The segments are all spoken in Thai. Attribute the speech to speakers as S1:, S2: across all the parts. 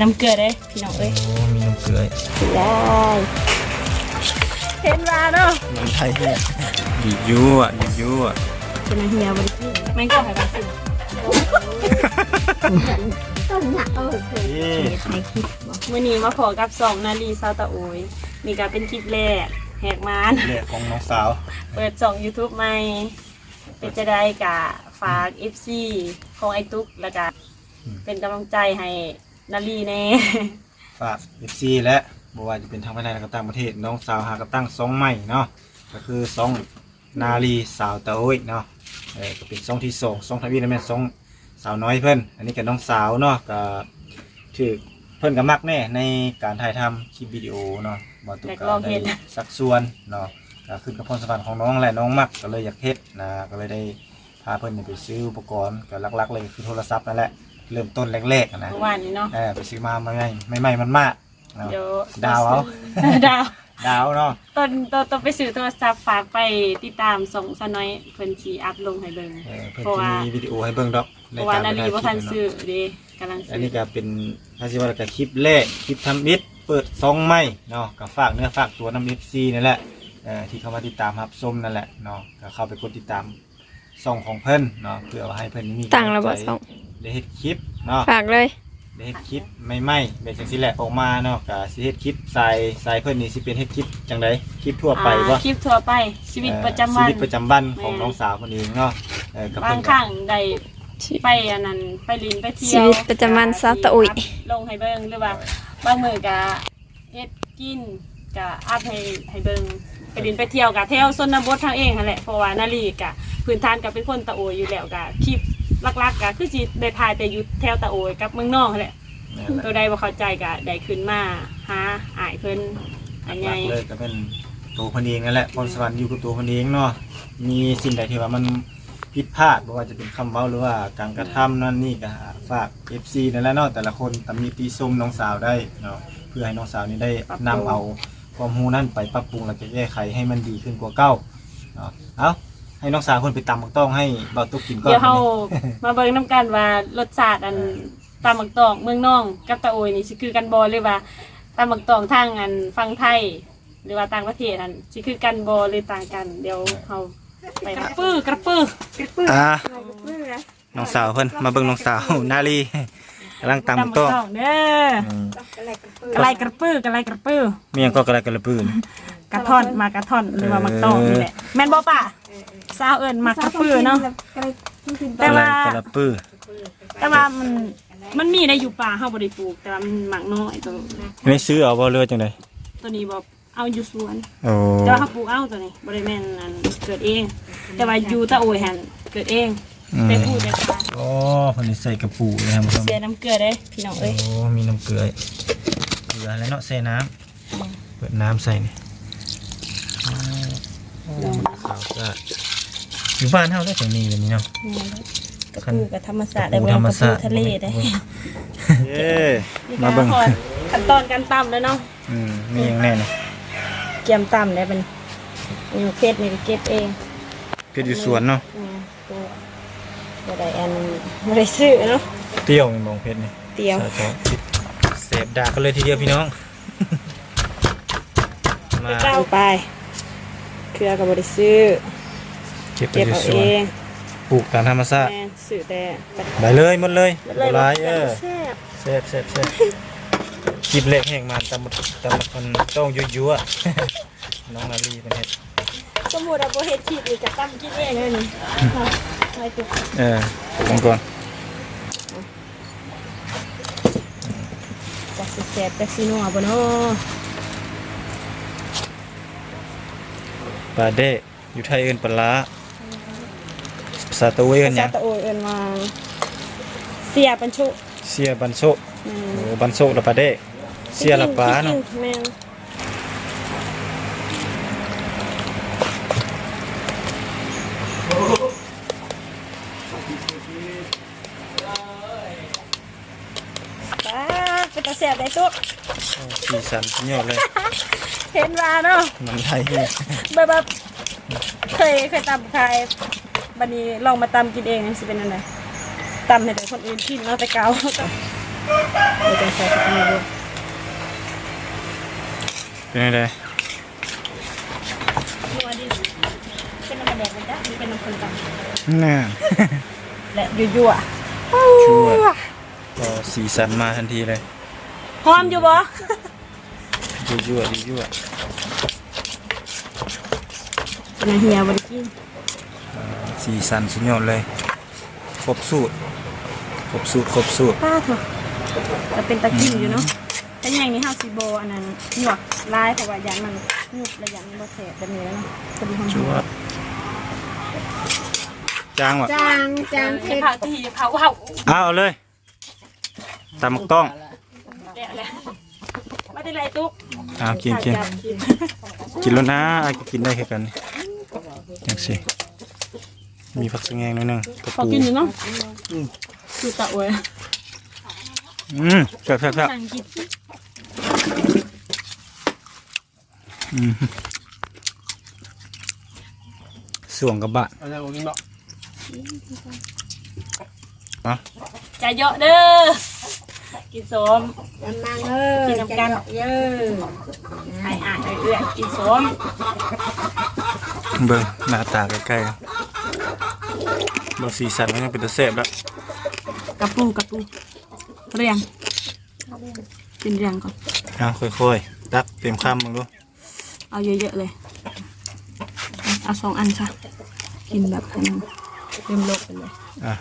S1: น้ำเกลือได้พี่น้องเอ้ย
S2: โอ้มีน้ำเกลือ
S1: ได้เห็นว่าเนาะ
S2: น้ำไทยเนี่ยดียั่วดียั่ว
S1: เป็นอาเฮียบริกินแม่งก็หายไปสิ
S2: นี่
S1: ในคลิปมื่อนี้มาขอกับสองนาลีซาวตะโอยนี่ก็เป็นคลิปแรกแหกมาน
S2: เรียกของน้องสาว
S1: เปิดสอง YouTube ใหม่เป็นจะได้กะฝาก FC ของไอตุ๊กแล้วก็เป็นกำลังใจให้ นาลีแน่
S2: ฝาก FC และบ่ว่าจะเป็นทางภายในและก็ต่างประเทศน้องสาวหากระตั้งซองใหม่เนาะก็คือซองนาลีสาวตะโอ้ยเนาะเออก็เป็นซองที่สองซองทวีนะแม่นซองสาวน้อยเพิ่นอันนี้ก็น้องสาวเนาะก็ถือเพิ่นก็มักแน่ในการถ่ายทำคลิปวิดีโอเนาะบ่ตุก
S1: อยาก
S2: ก็
S1: ลองเฮ็
S2: ได้
S1: ด
S2: สักส่วนเนาะก็ขึ้นกับพรสวรรค์ของน้องแหละน้องมักก็เลยอยากเฮ็ดนะก็เลยได้พาเพิ่นไปซื้ออุปกรณ์ก็หลักๆเลยคือโทรศัพท์นั่นแหละ เริ่มต้นแรกๆอะนะ
S1: เมื่อวานนี้เนาะ
S2: เออไปซื้อมาใหม่ๆใหม่ๆมันมากเนาะ
S1: เดี๋ยว
S2: ดาวเอา
S1: ดาว
S2: ดาวเนาะ
S1: ตอนตอนตอนไปซื้อโทรศัพท์ฝากไปติดตามส่งสน้อยเพิ่นสีอัพลงให้เบิ่ง
S2: เออเพิ่น
S1: เพราะ
S2: จะ
S1: ว่า
S2: มีวิดีโอให้เบิ่งดอก
S1: เพราะว่านาลีบ่ทัน
S2: เนาะ
S1: ซื้อเด้กำลัง
S2: อัน
S1: ซื้อ
S2: นี้ก็เป็นถ้าสิว่าก็คลิปแรกคลิปทำมิดเปิดซองใหม่เนาะก็ฝากเนื้อฝากตัวน้ำ FC นั่นแหละเออที่เข้ามาติดตามรับชมนั่นแหละเนาะก็เข้าไปกดติดตามส่องของเพิ่นเนาะเพื่อว่าให้เพิ่นมี
S3: ตั้งระบบ
S2: กำลัใจ
S3: ส่ง
S2: ได้เฮ็ดคลิปเนาะ
S3: ฝากเลย
S2: ได้เฮ็ดคลิปใหม่ๆแบบจังซี่แหละออกมาเนาะก็สิเฮ็ดคลิปใส่ใส่เพิ่นนี่สิเป็นเฮ็ดคลิปจังไดคลิปทั่วไปบ่
S1: อ่าคลิปทั่วไปชีวิตประจำวัน
S2: ชีวิตประจำวันของ
S1: แม่
S2: น้องสาวคนเองเนาะเออกับบา
S1: ง
S2: เพิ่น
S1: ครั้งได้ไปอันนั้นไปลินไปเที่ยว
S3: ชีวิตประจำวันซาวตะอุย
S1: ลงให้เบิ่งหรือว่าบางมื้อก็เฮ็ดกินก็อัพให้ให้เบิ่งไปลินไปเที่ยวก็เที่ยวชนบททางเองนั่นแหละเพราะว่านาลีก็พื้นฐานก็เป็นคนตะโอยอยู่แล้วก็คลิป หลักๆก็คือสิได้ถ่ายแต่อยู่แถวตะโอยกับเมืองนอกนั่นแหละ
S2: นั่นแหละ
S1: ตัวใดบ่เข้าใจก็ได้ขึ้นมาหาอ้ายเพิ่นอัน
S2: ห
S1: ให
S2: ลั
S1: ญ่
S2: กเลยก็เป็นตัวคนเองนั่นแหละพรสวรรค์อยู่กับตัวคนเองเนาะมีสิ่งใดที่ว่ามันผิดพลาดบ่ว่าจะเป็นคำเว้าหรือว่าการกระทำนั่นนี่ก็ฝาก FC นั่นแหละเนาะแต่ละคนตำหนิตีชมน้องสาวได้เนาะเพื่อให้น้องสาวนี้ได้นำเอาความรู้นั้นไปปรับปรุงและจะแก้ไขให้มันดีขึ้นกว่าเก่าเนาะเอา ให้น้องสาวคนไปตำบักต้องให้เบาตุกกินก่อน
S1: เดี๋ยวเฮามาเบิ่งนํกันว่ารสชาติอันตำบักตอกเมืองน้องกับตะโอยนี่สิคือกันบ่หรือว่าตำบักตอกทางอันฟังไทย หรือว่าต่างประเทศอันสิคือกันบ่หรือต่างกัน เดี๋ยวเฮาไปกระปื้อกระปื้อ
S2: อ่าน้องสาวเพิ่นมาเบิ่งน้องสาวนาลีกำลังตำบัก
S1: ตำบัก
S2: ต้อง
S1: ตอกเด้อ
S2: อืม
S1: กระไรกระปื้อกระไรกระปื้อ
S2: มีหยังก็กระไรกระปืน
S1: กระท่อนมากระท่อนหรือว่ามักตอกนี่แหละแม่นบ่ป่ะ สาวเอิ้นมักกระปื้อเนาะ แต่ว่า
S2: กระปื้อ
S1: แต่ว่ามันมันมีได้อยู่ป่าเฮาบ่ได้ปลูก แต่ว่ามันหมักน้อยตัว
S2: ไม่ซื้อเอาบ่เรือจังได
S1: ตัวนี้บ่เอาอยู่สวน
S2: โอ้
S1: แต่ว่าเขาปลูกเอาตัวนี้บ่ได้แม่นอันเกิดเอง แต่ว่าอยู่ตะโอยหันเกิดเองได้พูดได้ค่ะ
S2: โอ้คนนี้ใส่กระปูเลยครับผู้ชม
S1: เสียน้ำเกลือได้พี่น้อง
S2: โอ้
S1: เอ้ย
S2: มีน้ำเกลือเกลือแล้วเนาะใส่น้ำเปิดน้ำใส่นี่ขาวสะอาด อยู่บ้านเฮาได้แต่นี่แบบนี้เนาะ
S1: กระปูกับธรรมศาสตร์ได้
S2: กระปู
S1: บ่
S2: ธรรม
S1: กระ
S2: ชา
S1: ปู
S2: ติ
S1: ทะเลได้
S2: เย้
S1: นี่
S2: มา
S1: ก็
S2: เบิ่ง
S1: ขอขั้นตอนการตำแล้วเนาะ
S2: อืมมีอย่างแน่นี่
S1: เกียมตำได้เป็นอยู่เพชรนี่ก็เก็บเอง
S2: เกิดอยู่สวนเนาะ
S1: อืมตัวบ่ได้อันบ่ได้ซื้อเนาะ
S2: เตี้ยวมีมองเพชรนี่
S1: เตียว
S2: ใช่ครับเสพดากันเลยทีเดียวพี่น้องมา
S1: เจ้าไปเครือก็บ่ได้ซื้อ
S2: เก็บไป
S1: เก็บ
S2: อยู่
S1: เอา
S2: ส
S1: เอ
S2: วน
S1: ง
S2: ปลูกตามธรรมชาติ
S1: แม่ซื้อแต่
S2: ได้เลยหมดเลย
S1: เลย
S2: หลายเออ
S1: แซ่บ
S2: เซ่บเซ่บเซ่บคลิปเล็กแห่งมาตำตำมันต้องยั่วๆน้องนาลีเป็นเฮ็ด
S1: สมมุติว่าบ่เฮ็ดคลิปนี่ก็ตำกินเองเลยนี่ไว้ตุ๊ก
S2: เออลองก่อน
S1: จักสิแซ่บจักสินัวบ่เนาะ
S2: ปลาเด้อยู่ไทยเอิ้นปลาร้า ภาษาตะเวยเอิ้นห
S1: ซา
S2: ยัง
S1: ตะโอยเอิ้นว่าเสียปัญชุ
S2: เสียบันโซ
S1: อืม
S2: โอ้บันโซละปลาเด้เสียละปลาเนาะ
S1: แม่นป้าเป็นตาแซ่บได้ตุ๊ก
S2: สีสันสุดยอดเลย
S1: เห็นว่าเนาะ
S2: มันไทยเนี่ย
S1: แบบแบบเคยเคยตำใคร บัดนี้ลองมาตำกินเองสิเป็นยังไงตำให้แต่คนอื่นกินเนาะแต่เกาเดี๋ยจะใส่ข้าวเหนีย
S2: เป็นยังไง
S1: นัวดิเป็นน้ำแดงเลยจ้ะหรือเป็นน้ำคนตำ
S2: น่า
S1: และยั่วๆ
S2: ชั่วก็สีสันมาทันทีเลย
S1: หอมอยู่บ่
S2: ยั่วๆยั่วเป็
S1: นเฮียบริกิน
S2: สีสันสุดยอดเลย ครบสูตร ครบสูตร ครบสูตร
S1: ป้าเถอะแต่เป็นตะกิ้งอยู่เนาะแต่อย่างนี้เฮาสิบ่อันนั้นหยวกลายเพราะว่ายันมันหยุบและยันมันบ่แสบแบบนี้แล้วเนาะพอดีหอม
S2: ชั่วจางวะ
S3: จางจาง
S1: เท
S3: เผ็ด
S1: เผาที่เผาเผา
S2: เอาเอาเลยตำมักต้อง
S1: แล้วแล้วมาได้ไรตุ๊ก
S2: เอากินกินกินแล้วนะอากินได้แค่กันอย่างสิ มีผักสะแงงหนิดนึงกระ
S1: พอ
S2: ปู
S1: กินอยู่เนาะคือตะอวย
S2: อืมแซ่บแซ่บแซ่บ
S1: นั่งกิน
S2: อืมส่วงกับบะ
S4: เอาจากกินเนาะ
S2: อะ
S1: จะเยอะเด้อ กินส้ม
S3: จำนางเอ้ย
S1: กินน้ำกัน
S3: เยอะ
S1: ไอ้อ่านเรื่อยๆกินส้ม
S2: เบิ่งหน้าตาใกล้ๆเบิ่งสีสันมันยังเป็นตะแซ่บแล้ว
S1: กระปูกระปูเรียงกินเรียงก่อน
S2: เอาค่อยๆตักเต็มคำมึงดู
S1: เอาเยอะๆเลย เอาสองอันซะกินแบบให้มันเต็มโลกไปเลย
S2: อะ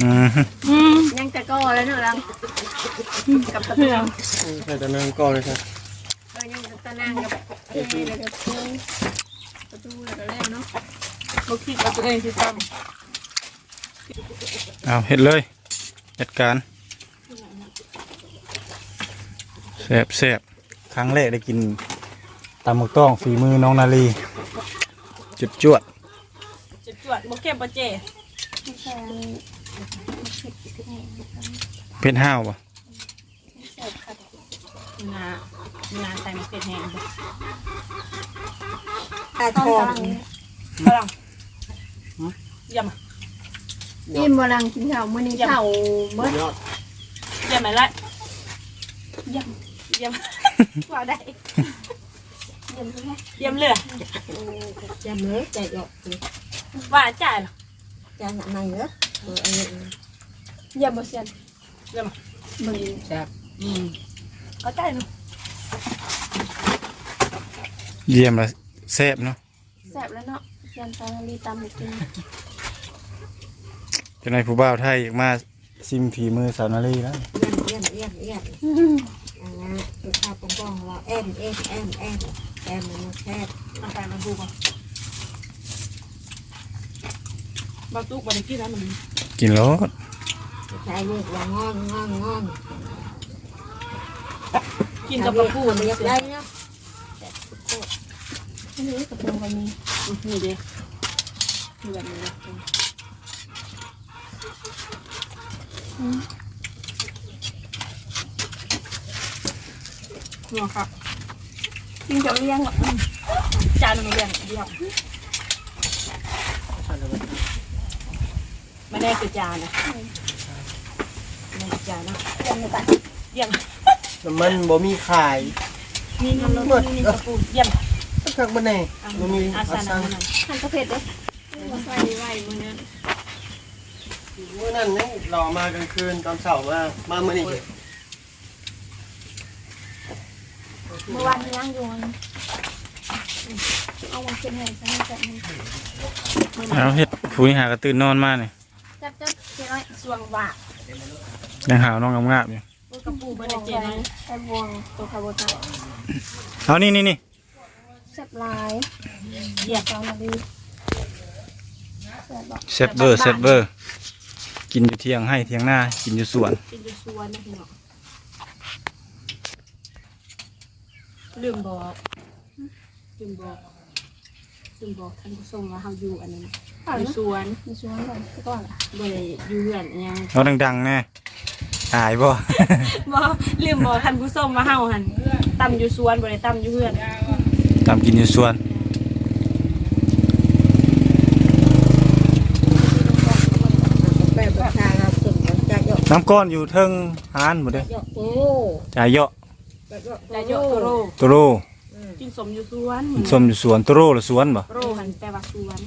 S2: อืม
S1: อืม
S3: ยังจะก่อแล้วเนอะลัง
S1: กับตะเพียง
S4: ใส่แต่เนื้อก่อนเลยครับ
S3: เออยังจะตะนางกับเทแล้วก็ปูประตูแล้วก็แล้วเนาะ
S1: บุคิดว่าตัวเองที่ท
S2: เอาเฮ็ดเลยจัดการแซ่บแซ่บครั้งแรกได้กินตำหมึกต้องฝีมือน้องนาลีจุดจวดำ
S1: จุดจวดบุกเก็บบุเจ
S2: เพ็ดห้าวปะ
S1: นานาใส่มะเขือแห้งบ่
S3: อาทอง
S1: ฝรั่ง เยี่ยม
S3: ยิ้มบ่ลังกินข้าวมื้อนี้ข้าวเบิด
S4: ยอด
S1: เยี่ยมไหมล่ะเยี่ยมเยี่ยมว่าได้
S3: เยี่ยมใช่ไหม
S1: เยี่ยมเลย
S3: จำเลยใจหยอก
S1: ว่าจ่ายเหรอ
S3: จานไหนเหรอเอออันนี้เยี่ยมบ่เซียน
S1: เยี่ยม
S3: มึง
S4: แซ่บ
S1: อืมเอาจ่ายเนาะ
S2: เยี่ยมละแซ่บเนาะ
S3: แซ่บแล้วเนาะเซียนตาลีตำให้กิน
S2: จะในผู้บ่าวไทยอยากมาซิมฝีมือสาวนาลีแล้ว
S3: เยี่ยมเยี่ยมเยี่ยมอันนั้นคือข้าวปองๆว่าแอมแอมแอมแอมแอมมันแซ่บ
S1: เอาใส่มาดูก่อนบาตุกบาได้กินแล้วมัน
S2: กินรส
S3: ใช้ลูกว่างอนงอนงอน
S1: กินกับกระปู
S3: มั
S1: มัน
S3: ยาก
S1: เสีย
S3: ได้เนาะนนี้กระปุกกันนี้
S1: นี่เด้คือแบบนี้เลย หัวครับ
S3: กินกับเลี้ยงอะ
S1: จานมันเรียงเดียวไม่แน่คือจานนะไม่แน่คือจานนะ
S3: เลี้ยงกัน
S1: เยี่ยม
S4: น้ำมันบ่มีขาย
S1: นี่นี่นี่นี่กระปูเยี่ยม
S4: สักครั้งบ่แน่บ่มี
S1: อา
S4: อา
S1: สา
S4: ซัง
S1: นะ
S3: ทานกระเพ็ดเลยมาใส่ไว้มื้อนั้น
S4: เมื่อนั้นยังรอมากลางคืนตอนเช้ามา มามื้อนี้
S3: เมื่อวานย่างอยู่เอามาขึ้นให้ฉันจับมัน
S2: เอาเฮ็ดผู้นี้หากระตื่นนอนมาเนี่ย
S3: จับจับเจ๊น้อย
S1: สวงว่า
S2: ยังหาวน้องงามๆอยู่
S1: กระปูไม่ได้เจนะ
S3: ใส่บวงตัวคาร์โบไฮเดรต
S2: เอานี่นี่นี่
S3: แซ่บลาย
S1: เยี่ยม
S3: ตอนนี้แซ่บบอก
S2: เซฟเบอร์เซฟเบอร์ กินอยู่เที่ยงให้เที่ยงหน้ากินอยู่สวน
S1: กินอยู่สวนนะพี่น้องลืมบอกลืมบอกลืมบอกท่านผู้ชมว่าเฮาอยู่อันนี้อยู่สวน
S3: มีชวนก่อนก่อนอะ
S1: บ่ได้อยู่เฮือนอิหยัง
S2: เอาดังๆแน่หายบ่
S1: บ่ลืมบอกท่านผู้ชมว่าเฮาหั่นตำอยู่สวนบ่ได้ตำอยู่เฮือน
S2: ตามกินอยู่สวน
S3: แบบแบบทางเราสุดจะหยอก
S2: น้ำก้อนอยู่เทิงหานหมดเลย
S3: หยอกโอ้
S2: จ่ายเยอะ
S3: จ
S1: ได้เยอะโตโร
S2: โตโร
S1: กินสมอยู่สวน
S2: ส้มอยู่สวนโตโรหรือสวนบ่
S1: โรหันแต่ว่าสวน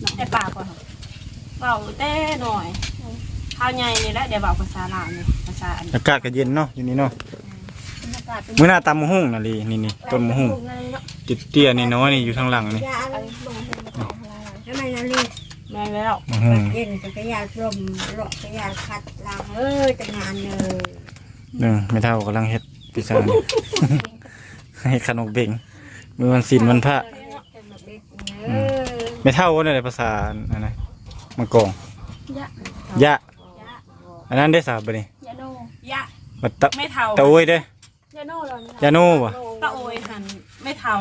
S1: เนาะแต่ปากก่อนเบาแต่หน่อยข้าวใหญ่นี่แหละเดี๋ยวเบาภาษาลาวนี่ภาษาอันนี้
S2: อากาศก็เย็นเนาะอยู่นี่เนาะ
S3: บรรยากาศเป็น
S2: มื้อหน้าตำมะฮุ่งน่ะลีนี่นี่ต้นมะฮุ่งติดเตี้ยนี่น้อยนี่อยู่ทางหลังนี่
S3: ยาอะไรบ่ทำไมนั่นเลย
S1: แม่แล้ว
S2: มะฮุ่ง
S3: เย็นจักรยานลมรถจักรยานคัดล้างเอ้ยจังงานเลย
S2: หนึ่งไม่เท่ากำลังเฮ็ดพิซซ่านี่ให้ขนมเบ่งมือวันศีลวันพระ
S3: เออ
S2: ไม่เท่าว่าในภาษาอันนั้นมังกร
S1: ยะ
S2: ยะอันนั้นได้สาบบ่นี่
S1: ยะโนยะ
S2: บัดตะ
S1: ไม่เท่า
S2: ตะโอ้ยเด้
S1: ยะโนเลย
S2: ยาโน่บ่
S1: ตะโอยหันไม่เท่า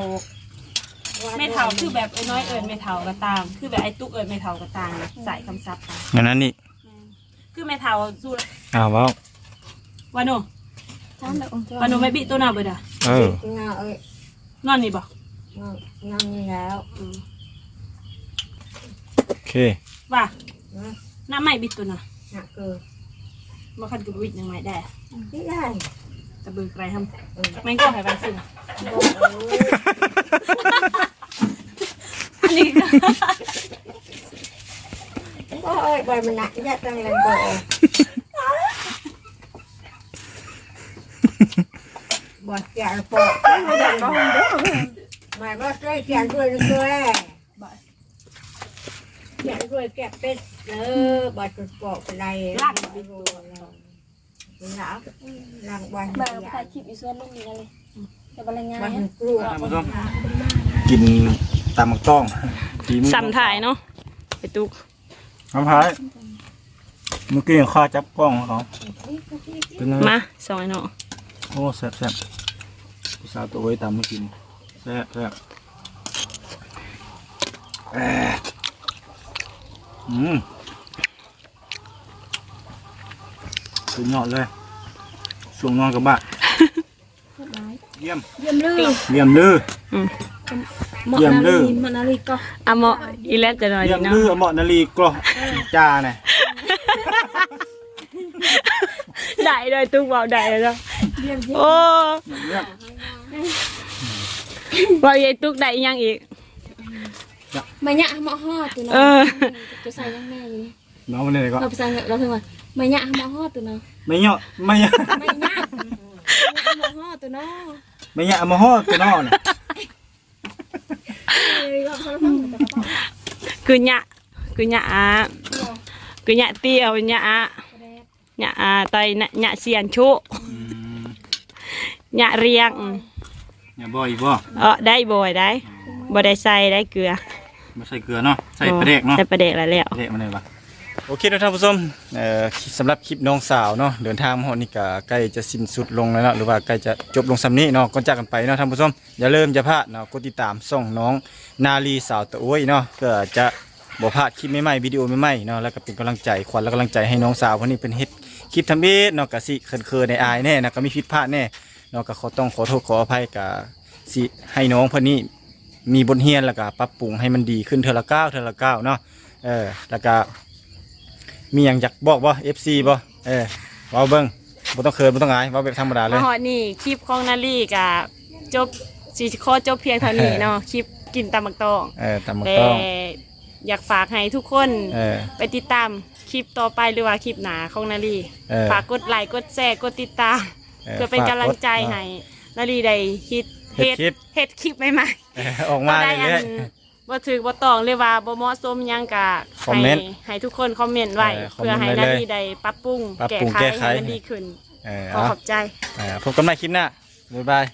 S1: ไม่เท่าคือแบบไอ้น้อยเอิญไม่เท่าก็ตาม คือแบบไอ้ตุ๊กเอิญไม่เท่าก็ตามใส่คำศัพท์ค่ะ
S2: อันนั้นนี่
S1: คือไม่เท่าสู้
S2: อ้าวว้าว
S1: วาโนวาโนไม่บิตัวหน้าเบิดอะ
S2: เออ
S3: เงาเอ้ย
S1: นอนนี่บ่
S3: เงาเงานี่แล้ว
S1: อืม
S2: โอเค
S1: ว่า
S3: นะ
S1: หน้าไม่บิดตัวน่ะ
S3: หนักเกิน
S1: บ่คันกูบิดยังไงได้
S3: ไม่ได้
S1: ตะเบือไกลทำแม่งก็ให้ไปสิอั นนี้ก็
S3: ก็เอ้ยใบมันหนักยัดตั้งแรงโบบอดแก่ปอกไม่ได้ก็ห้องเด้อไม่ว่าใกล้แก่ด้วยนะด้วยแก่ด้วยแก่เป็ดเออบอดจุดปอกอะไรล่างไปดูแล้วล่างล่างวัน
S5: มา
S3: ใหญ่
S5: ถ่ายคลิปอีส่วนลงนี่เลยจะบรรยาย
S3: วัน
S5: ให้
S3: กลัว
S2: ท่านผู้ชมกิน ตามมักต้องฝีมือ
S1: สัมถ่ายเนาะไปตุก
S2: น้ำพายเมื่อกี้ยังข้าจับกล้องของเขาเป็นไง
S1: มาสองไอ้เนาะ
S2: โอ้แซ่บแซ่บผู้สาวตัวไว้ตามเมื่อกี้นี่แซ่บแซ่บแอะอืมสุดยอดเลยช่วงนอนกับบ้านเยี่ยม
S5: เยี่ยมเลย
S2: เยี่ยมลือ
S5: เหมาะ
S2: เยี่ยม
S5: นา
S2: เล
S5: ลี
S2: ย
S5: เหมาะนาลีก็
S1: อะเหมาะอีแล้วจะหน่อย
S2: เยี่ย
S1: ดี
S2: ม
S1: เนาะ
S2: ลือเหมาะนาลีกรอจ้าเนี่ย
S1: ได้เลยตุกเบาได้เลยเนาะโอ้
S2: เยี่ยม
S1: ว่าไอ้ตุกได้อีกยังอีก
S5: มาเนี่ยเหมาะฮอดตัว
S1: เอ
S5: เนาะ
S1: อ
S5: จะใส่ยังแม่อยู่นี่
S2: น้องมันเลยก็
S5: เราภาษาเราเพิ่งว่ามาเนี่ยเหมาะฮอดตัวเนาะ
S2: ไม่เหยาะไม่เหยาะ
S5: มาเนี่ยเหมาะฮอดตัวเนาะ
S2: ไม่เหยาะเอามาห่อตัวนอกเนี่ย
S1: คือหยะ คือหยะอะคือหยะเตี้ยวหยะอะหยะอะไตหยะหยะเสียนชุหยะเรียง
S2: อย่าบ่อยบ่
S1: เออได้บ่อยได้บ่ได้ใส่ได้เกลือ
S2: ไม่ใส่เกลือเนาะใส่ปลาเด็กเนาะ
S1: ใส่ปลาเด็กแล้วแล้ว
S2: เละมาเลยปะ โอเคนะท่านผู้ชมเอ่อสำหรับคลิปน้องสาวเนาะเดินทางมาฮอดนี่ก็ใกล้จะสิ้นสุดลงแล้วเนาะหรือว่าใกล้จะจบลงสำนี้เนาะก่อนจากกันไปเนาะท่านผู้ชมอย่าลืมจะพลาดเนาะกดติดตามส่องน้องนาลีสาวตะอ้ยเนาะเพื่อจะบ่พลาดคลิปใหม่ๆวิดีโอใหม่ๆเนาะแล้วก็เป็นกำลังใจขวัญและกำลังใจให้น้องสาวคนนี้เป็นเฮ็ดคลิปทำเอ็ดเนาะก็สิเขินๆในอายแน่นะก็มีผิดพลาดแน่เนาะก็ขอต้องขอโทษขออภัยกับสิให้น้องเพิ่นนี้มีบทเรียนแล้วก็ปรับปรุงให้มันดีขึ้นเทอละก้าวเทอละก้าวเนาะเออแล้วก็ มีอย่างอยากบอกบ่ FC บ่เออเว้าเบิ่งบ่ต้องเขินบ่ต้องอายเว้าแบบธรรมดาเล
S1: มายฮอดนี่คลิปของนาลีกะจบสิขอจบเพียงเท่านี้เนาะคลิปกินตำบักตอง
S2: เออตามมา
S1: แต่
S2: ต้อง
S1: อยากฝากให้ทุกคน
S2: เออ
S1: ไปติดตามคลิปต่อไปหรือว่าคลิปหนาของนาลี
S2: เออ
S1: ฝากกดไลค์กดแชร์กดติดตามเพื่อเป็นกำลังใจให้นาลีได้ฮิต
S2: เฮ็ดคลิป
S1: เฮ็ดคลิปใหม่
S2: เออออก
S1: ๆ
S2: มา
S1: ได้
S2: เรื่อย
S1: บ่ถือบ่ต้องเลยว่าบ่เหมาะสมหยังกะ
S2: คอมเมนต์
S1: ให้ให้ทุกคนคอมเมนต์ไว้
S2: เออคอม
S1: เพื่อ
S2: เมนต์
S1: ให้
S2: ไว้
S1: นา
S2: เลย
S1: ลีได้ปรับปรุง
S2: ปรับ
S1: แก้
S2: ปรุง
S1: ไข
S2: แก้ไข
S1: ให้มันดีขึ้น
S2: เออ
S1: ขอ
S2: เอา
S1: ขอบใจ
S2: เออพบกันใหม่คลิปหน้าบ๊ายบาย